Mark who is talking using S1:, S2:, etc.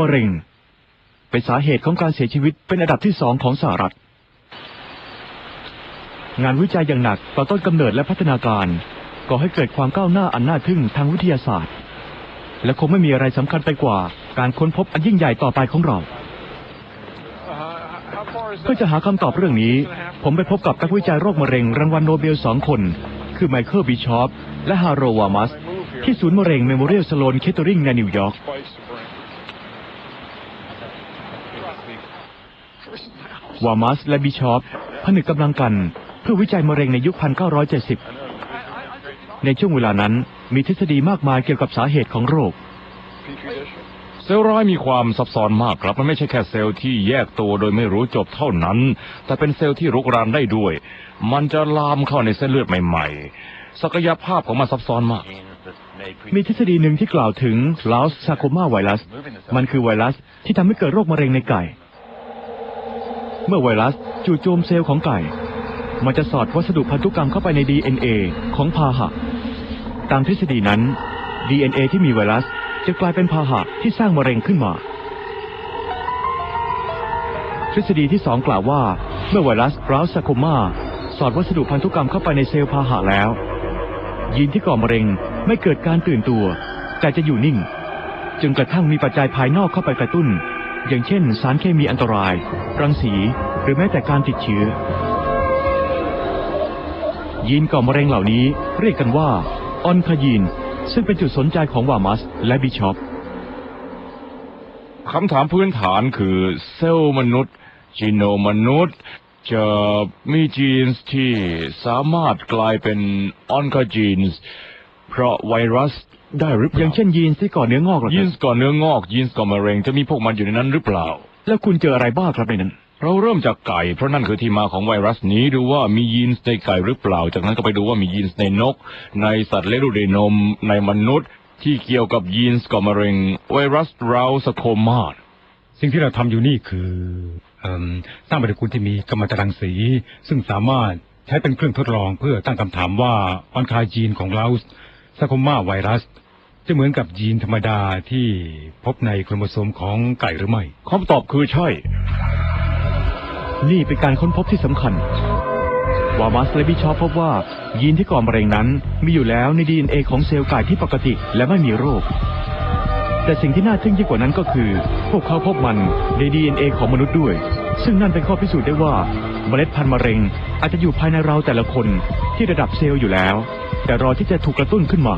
S1: มะเร็ง เป็นสาเหตุของการเสียชีวิตเป็นอันดับที่สองของสหรัฐ งานวิจัยอย่างหนักต่อต้นกำเนิดและพัฒนาการก่อให้เกิดความก้าวหน้าอันน่าทึ่งทางวิทยาศาสตร์ และคงไม่มีอะไรสำคัญไปกว่าการค้นพบอันยิ่งใหญ่ต่อไปของเรา เพื่อจะหาคำตอบเรื่องนี้ ผมไปพบกับนักวิจัยโรคมะเร็งรางวัลโนเบลสองคน คือไมเคิลบิชอปและฮาโรวามัส ที่ศูนย์มะเร็งเมโมเรียลสโลนเคเตอริงในนิวยอร์ก วามัสและบิชอปผนึกกำลังกัน เพื่อวิจัยมะเร็งในยุค 1970 ในช่วงเวลานั้นมีทฤษฎีมากมายเกี่ยวกับสาเหตุของโรค
S2: เซลล์ร้ายมีความซับซ้อนมากครับ มันไม่ใช่แค่เซลล์ที่แยกตัวโดยไม่รู้จบเท่านั้น แต่เป็นเซลล์ที่รุกรานได้ด้วย มันจะลามเข้าในเส้นเลือดใหม่ ๆ ศักยภาพของมันซับซ้อนมาก
S1: มีทฤษฎีหนึ่งที่กล่าวถึงลาสซาโคมาไวรัส มันคือไวรัสที่ทำให้เกิดโรคมะเร็งในไก่ เมื่อไวรัสจู่โจมเซลล์ของไก่ มันจะสอดวัสดุพันธุกรรมเข้าไปใน DNA ของพาหะ ตามทฤษฎีนั้น DNA ที่มีไวรัสจะกลายเป็นพาหะที่สร้างมะเร็งขึ้นมา ทฤษฎีที่สองกล่าวว่า เมื่อไวรัสบราวซาโคมาสอดวัสดุพันธุกรรมเข้าไปในเซลล์พาหะแล้วยีนที่ก่อมะเร็ง ไม่เกิดการตื่นตัวแต่จะอยู่นิ่ง จนกระทั่งมีปัจจัยภายนอกเข้าไปกระตุ้น อย่างเช่น สารเคมีอันตราย รังสี หรือแม้แต่การติดเชื้อ ยีนก่อมะเร็งเหล่านี้เรียกกันว่าออนคายีน ซึ่งเป็นจุดสนใจของวามัส และบิชอป
S2: คำถามพื้นฐานคือเซลล์มนุษย์จีโนมนุษย์จะมีจีนส์ที่สามารถกลายเป็นออนคาจีนส์ เพราะไวรัส ได้หรือเป
S1: อ
S2: ล่า
S1: ย่างเช่นยีนที่ก่อเนื้องอกเหรอค
S2: ยี
S1: รั
S2: น
S1: บ
S2: ส์ก่อนเนื้องอกยีนส์ก่อนมะเร็งจะมีพวกมันอยู่ในนั้นหรือเปล่า
S1: แล้วคุณเจออะไรบ้างครับในนั้น
S2: เราเริ่มจากไก่เพราะนั่นคือที่มาของไวรัสนี้ดูว่ามียีนส์ในไก่หรือเปล่า จากนั้นก็ไปดูว่ามียีนส์ในนก ในสัตว์เลี้ยงลูกด้วยนม ในมนุษย์ ที่เกี่ยวกับยีนส์ก่อมะเร็ง ไวรัสเราสโคมา
S3: สิ่งที่เราทำอยู่นี่คือเอมสร้างปฏิกูลที่มีกัมมันตรังสี ซึ่งสามารถใช้เป็นเครื่องทดลองเพื่อตั้งคำถามว่าออนคายจีนของเรา ซาโคมาไวรัส จะเหมือนกับยีนธรรมดาที่พบในโครโมโซมของไก่หรือไม่
S2: คำตอบคือใช่
S1: นี่เป็นการค้นพบที่สำคัญ วามัสและบิชอปพบว่า ยีนที่ก่อมะเร็งนั้นมีอยู่แล้วใน DNA ของเซลล์ไก่ที่ปกติและไม่มีโรค แต่สิ่งที่น่าทึ่งยิ่งกว่านั้นก็คือ พวกเขาพบมันใน DNA ของมนุษย์ด้วย ซึ่งนั่นเป็นข้อพิสูจน์ได้ว่าเมล็ดพันธุ์มะเร็ง อาจจะอยู่ภายในเราแต่ละคนที่ระดับเซลล์อยู่แล้ว แต่รอที่จะถูกกระตุ้นขึ้นมา